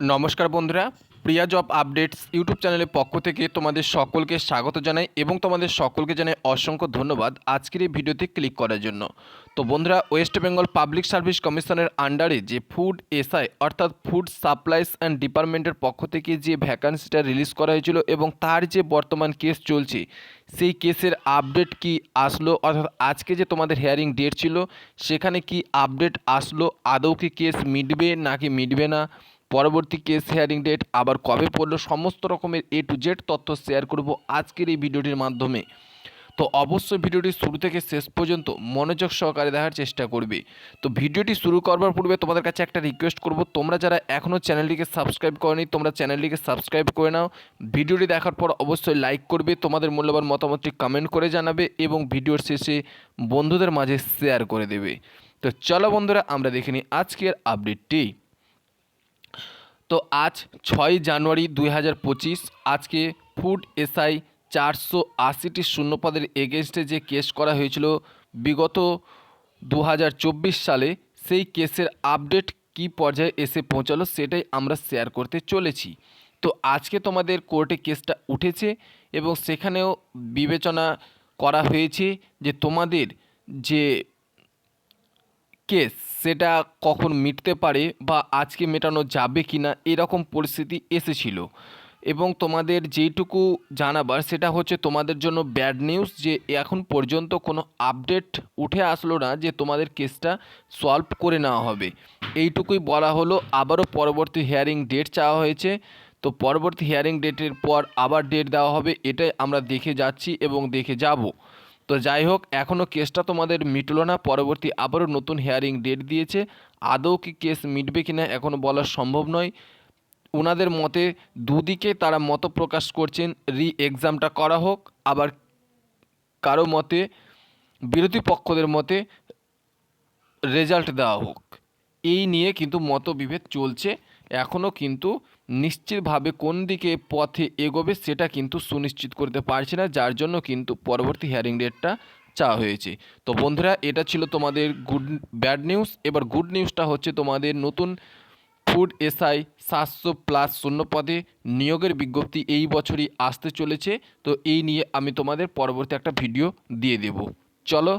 নমস্কার বন্ধুরা, প্রিয়া job updates YouTube চ্যানেলের পক্ষ থেকে তোমাদের সকলকে স্বাগত জানাই এবং তোমাদের সকলকে জানাই অসংখ্য ধন্যবাদ আজকের এই ভিডিওতে ক্লিক করার জন্য। তো বন্ধুরা ওয়েস্ট বেঙ্গল পাবলিক সার্ভিস কমিশনের আন্ডারে যে ফুড এসআই অর্থাৎ ফুড সাপ্লাইস অ্যান্ড ডিপার্টমেন্টের পক্ষ থেকে যে ভ্যাকান্সিটা রিলিজ করা হয়েছিল এবং তার যে বর্তমান কেস চলছে, সেই কেসের আপডেট কি আসলো? অর্থাৎ আজকে যে তোমাদের হেয়ারিং ডেট ছিল, সেখানে কি আপডেট আসলো? আদৌ কি কেস মিটবে নাকি মিটবে না? পরবর্তী কেস হেয়ারিং ডেট আবার কবে পড়ল, সমস্ত রকমের এ টু জেড তথ্য শেয়ার করব আজকের এই ভিডিওটির মাধ্যমে। তো অবশ্যই ভিডিওটি শুরু থেকে শেষ পর্যন্ত মনোযোগ সহকারে দেখার চেষ্টা করবে। তো ভিডিওটি শুরু করবার পূর্বে তোমাদের কাছে একটা রিকোয়েস্ট করব, তোমরা যারা এখনও চ্যানেলটিকে সাবস্ক্রাইব করনি, তোমরা চ্যানেলটিকে সাবস্ক্রাইব করে নাও। ভিডিওটি দেখার পর অবশ্যই লাইক করবে, তোমাদের মূল্যবান মতামতটি কমেন্ট করে জানাবে এবং ভিডিওর শেষে বন্ধুদের মাঝে শেয়ার করে দেবে। তো চলো বন্ধুরা, আমরা দেখে নিই আজকের আপডেটটি তো আজ ছয় জানুয়ারি দুই হাজার পঁচিশ, আজকে ফুড এসআই চারশো আশিটি শূন্যপদের এগেনস্টে যে কেস করা হয়েছিল বিগত দু হাজার চব্বিশ সালে, সেই কেসের আপডেট কী পর্যায়ে এসে পৌঁছালো সেটাই আমরা শেয়ার করতে চলেছি। তো আজকে তোমাদের কোর্টে কেসটা উঠেছে এবং সেখানেও বিবেচনা করা হয়েছে যে তোমাদের যে কেস সেটা কখন মিটতে পারে বা আজকে মেটানো যাবে কি না এরকম পরিস্থিতি এসেছিল। এবং তোমাদের যেইটুকু জানাবার সেটা হচ্ছে তোমাদের জন্য ব্যাড নিউজ যে এখন পর্যন্ত কোনো আপডেট উঠে আসলো না যে তোমাদের কেসটা সলভ করে নেওয়া হবে। এইটুকুই বলা হলো, আবারও পরবর্তী হিয়ারিং ডেট চাওয়া হয়েছে। তো পরবর্তী হিয়ারিং ডেটের পর আবার ডেট দেওয়া হবে, এটাই আমরা দেখে যাচ্ছি এবং দেখে যাব। তো যাই হোক এখনও কেসটা তোমাদের মিটলো না। পরবর্তী আবারও নতুন হেয়ারিং ডেট দিয়েছে। আদৌ কি কেস মিটবে কিনা এখনও বলা সম্ভব নয়। ওনাদের মতে দুদিকে তারা মত প্রকাশ করছেন রি এক্সামটা করা হোক। আবার কারও মতে, বিরোধী পক্ষদের মতে রেজাল্ট দেওয়া হোক। এই নিয়ে কিন্তু মতবিভেদ চলছে। এখনও কিন্তু নিশ্চিতভাবে কোন দিকে পথে এগোবে সেটা কিন্তু সুনিশ্চিত করতে পারছে না, যার জন্য কিন্তু পরবর্তী হিয়ারিং ডেটটা চাওয়া হয়েছে। তো বন্ধুরা, এটা ছিল তোমাদের গুড ব্যাড নিউজ এবার গুড নিউজটা হচ্ছে তোমাদের নতুন ফুড এসআই সাতশো প্লাস শূন্য পদে নিয়োগের বিজ্ঞপ্তি এই বছরই আসতে চলেছে। তো এই নিয়ে আমি তোমাদের পরবর্তী একটা ভিডিও দিয়ে দেব। চলো